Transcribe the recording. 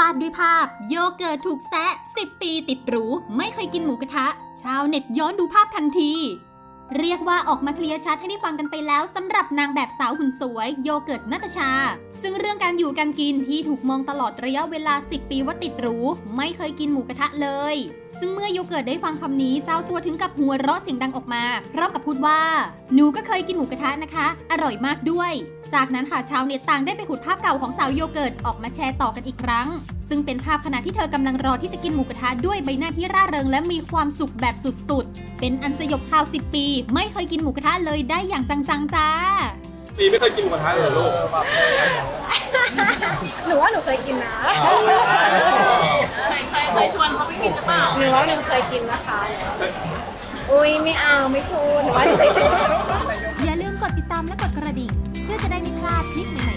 ฟาดด้วยภาพ โยเกิร์ตถูกแซะ 10 ปีติดหรู ไม่เคยกินหมูกระทะ ชาวเน็ตย้อนดูภาพทันที เรียกว่าออกมาเคลียร์ชัดให้ได้ฟังกันไปแล้วสำหรับนางแบบสาวหุ่นสวย โยเกิร์ตนัตชา ซึ่งเรื่องการอยู่การกินที่ถูกมองตลอดระยะเวลา 10 ปีว่าติดหรู ไม่เคยกินหมูกระทะเลย ซึ่งเมื่อโยเกิร์ตได้ฟังคำนี้เจ้าตัวถึงกับหัวเราะเสียงดังออกมาพร้อมกับพูดว่า หนูก็เคยกินหมูกระทะนะคะ อร่อยมากด้วย จากนั้นค่ะชาวเน็ตต่างได้ไปขุดภาพเก่าของสาวโยเกิร์ตออกมาแชร์ต่อกันอีกครั้ง ซึ่งเป็นภาพขณะที่เธอกำลังรอที่จะกินหมูกระทะด้วยใบหน้าที่ร่าเริงและมีความสุขแบบสุดๆ เป็นอันสยบข่าว 10 ปี ไม่เคยกินหมูกระทะเลยได้อย่างจังๆจ้า ปีไม่เคยกินหมูกระทะเลยเหรอลูกหนูว่าหนูเคยกินนะเคยเคยเคยชวนเขาไปกินหรือเปล่าหนูว่าหนูเคยกินนะคะ อุ้ยไม่เอาไม่พูดหนูว่าหนูเคยกินอย่าลืมก ดิ่ง เพื่อจะได้ไม่พลาดคลิปใหม่